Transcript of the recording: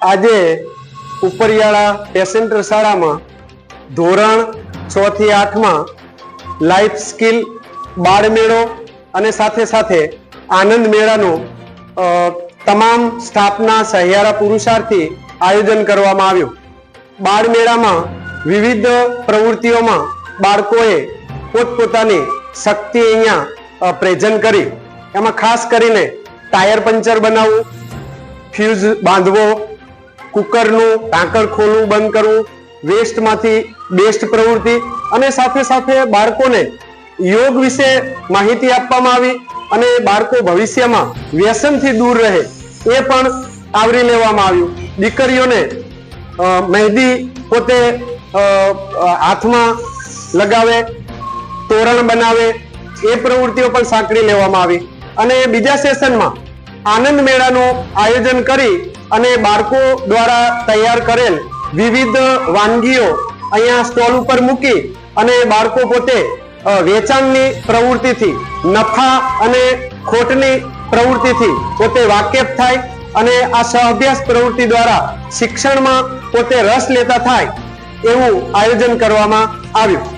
આજે ઉપરિયાળા પેસેન્ટર શાળામાં ધોરણ છ થી આઠમાં લાઈફ સ્કિલ, બાળમેળો અને સાથે સાથે આનંદ મેળાનું તમામ સ્ટાફના સહિયારા પુરુષાર્થી આયોજન કરવામાં આવ્યું. બાળમેળામાં વિવિધ પ્રવૃત્તિઓમાં બાળકોએ પોતપોતાની શક્તિ અહીંયા પ્રેઝન્ટ કરી. એમાં ખાસ કરીને ટાયર પંચર બનાવવું, ફ્યુઝ બાંધવો કુકરનું ટાંકણ ખોલવું બંધ કરવું, વેસ્ટમાંથી બેસ્ટ પ્રવૃત્તિ અને સાથે સાથે બાળકોને યોગ વિશે માહિતી આપવામાં આવી અને બાળકો ભવિષ્યમાં વ્યસનથી દૂર રહે એ પણ આવરી લેવામાં આવ્યું. દીકરીઓને મહેંદી પોતે હાથમાં લગાવે, તોરણ બનાવે, એ પ્રવૃત્તિઓ પણ સાંકળી લેવામાં આવી. અને બીજા સેશનમાં આનંદ મેળાનું આયોજન કરી અને બાળકો દ્વારા તૈયાર કરેલ વિવિધ વાનગીઓ અહીંયા સ્ટોલ ઉપર મૂકી અને બાળકો પોતે વેચાણની પ્રવૃત્તિથી, નફા અને ખોટની પ્રવૃત્તિથી પોતે વાકેફ થાય અને આ સહઅભ્યાસ પ્રવૃત્તિ દ્વારા શિક્ષણમાં પોતે રસ લેતા થાય એવું આયોજન કરવામાં આવ્યું.